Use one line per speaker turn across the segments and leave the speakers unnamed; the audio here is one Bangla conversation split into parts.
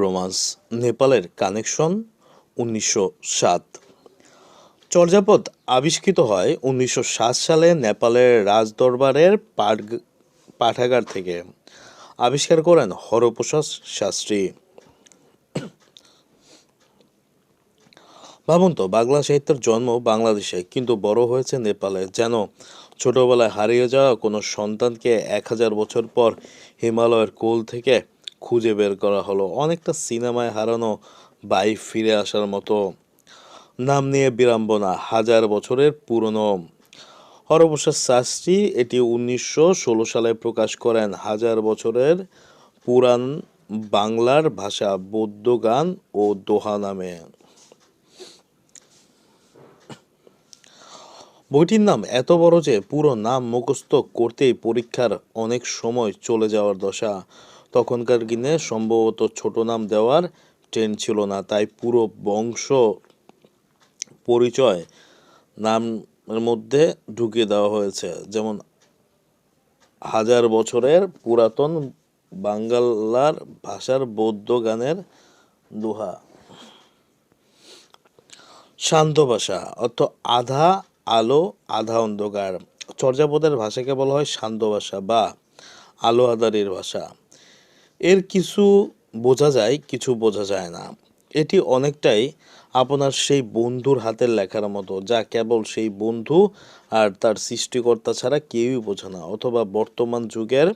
রোমান্স, নেপালের কানেকশন উনিশশো সাত। চর্যাপদ আবিষ্কৃত হয় উনিশশো সাত সালে নেপালের রাজদরবারের পাঠ- পাঠাগার থেকে। আবিষ্কার করেন হরপ্রসাদ শাস্ত্রী। ভাবুন তো, বাংলা সাহিত্যের জন্ম বাংলাদেশে, কিন্তু বড় হয়েছে নেপালে। যেন ছোটবেলায় হারিয়ে যাওয়া কোনো সন্তানকে এক হাজার বছর পর হিমালয়ের কোল থেকে খুঁজে বের করা হলো। অনেকটা সিনেমায় হারানো বাই ফিরে আসার মতো নাম নিয়ে বিড়ম্বনা হাজার বছরের পুরনো। হরপ্রসাদ শাস্ত্রী এটি উনিশশো ষোলো সালে প্রকাশ করেন। হাজার বছরের পুরাণ বাংলার ভাষা বৌদ্ধ গান ও দোহা নামে। বইটির নাম এত বড় যে পুরো নাম মুখস্থ করতেই পরীক্ষার অনেক সময় চলে যাওয়ার দশা। তখনকার দিনে সম্ভবত ছোট নাম দেওয়ার ট্রেন্ড ছিল না, তাই পুরো বংশ পরিচয় নামের মধ্যে ঢুকিয়ে দেওয়া হয়েছে। যেমন হাজার বছরের পুরাতন বাঙ্গালার ভাষার বৌদ্ধ গানের দোহা। শান্ত ভাষা, অর্থ আধা আলো, আধা অন্ধকার। চর্যাপদের ভাষাকে বলা হয় শান্ত ভাষা বা আলো আধারির ভাষা। এর কিছু বোঝা যায়, কিছু বোঝা যায় না। এটি অনেকটাই আপনার সেই বন্ধুর হাতের লেখার মতো, যা কেবল সেই বন্ধু আর তার সৃষ্টিকর্তা ছাড়া কেউই বোঝে না, অথবা বর্তমান যুগের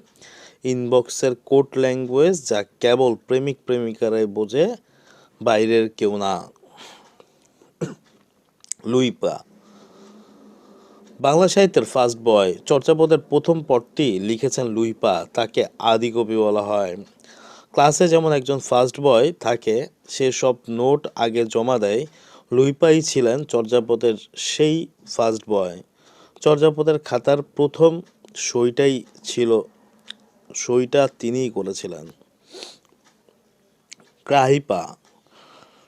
ইনবক্সের কোড ল্যাঙ্গুয়েজ যা কেবল প্রেমিক প্রেমিকারাই বোঝে, বাইরের কেউ না। লুইপা বাংলা সাহিত্যের ফার্স্ট বয় চর্যাপদের প্রথম পদটি লিখেছেন লুইপা তাকে আদিকবি বলা হয়। ক্লাসে যেমন একজন ফার্স্ট বয় থাকে, সে সব নোট আগে জমা দেয়। লুইপাই ছিলেন চর্যাপদের সেই ফার্স্ট বয় চর্যাপদের খাতার প্রথম সইটাই ছিল, সইটা তিনিই করেছিলেন। ক্রাহিপা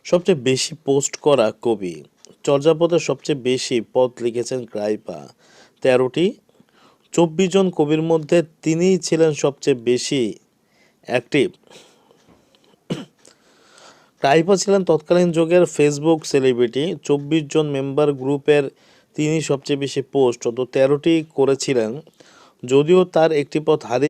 সবচেয়ে বেশি পোস্ট করা কবি। চর্যাপদে সবচেয়ে বেশি পদ লিখেছেন ক্রাইপা। তেরোটি, চব্বিশ জন কবির মধ্যে তিনিই ছিলেন সবচেয়ে বেশি অ্যাক্টিভ ক্রাইপা ছিলেন তৎকালীন যুগের ফেসবুক সেলিব্রিটি চব্বিশ জন মেম্বার গ্রুপের তিনি সবচেয়ে বেশি পোস্ট অত তেরোটি করেছিলেন। যদিও তার একটি পথ হারিয়ে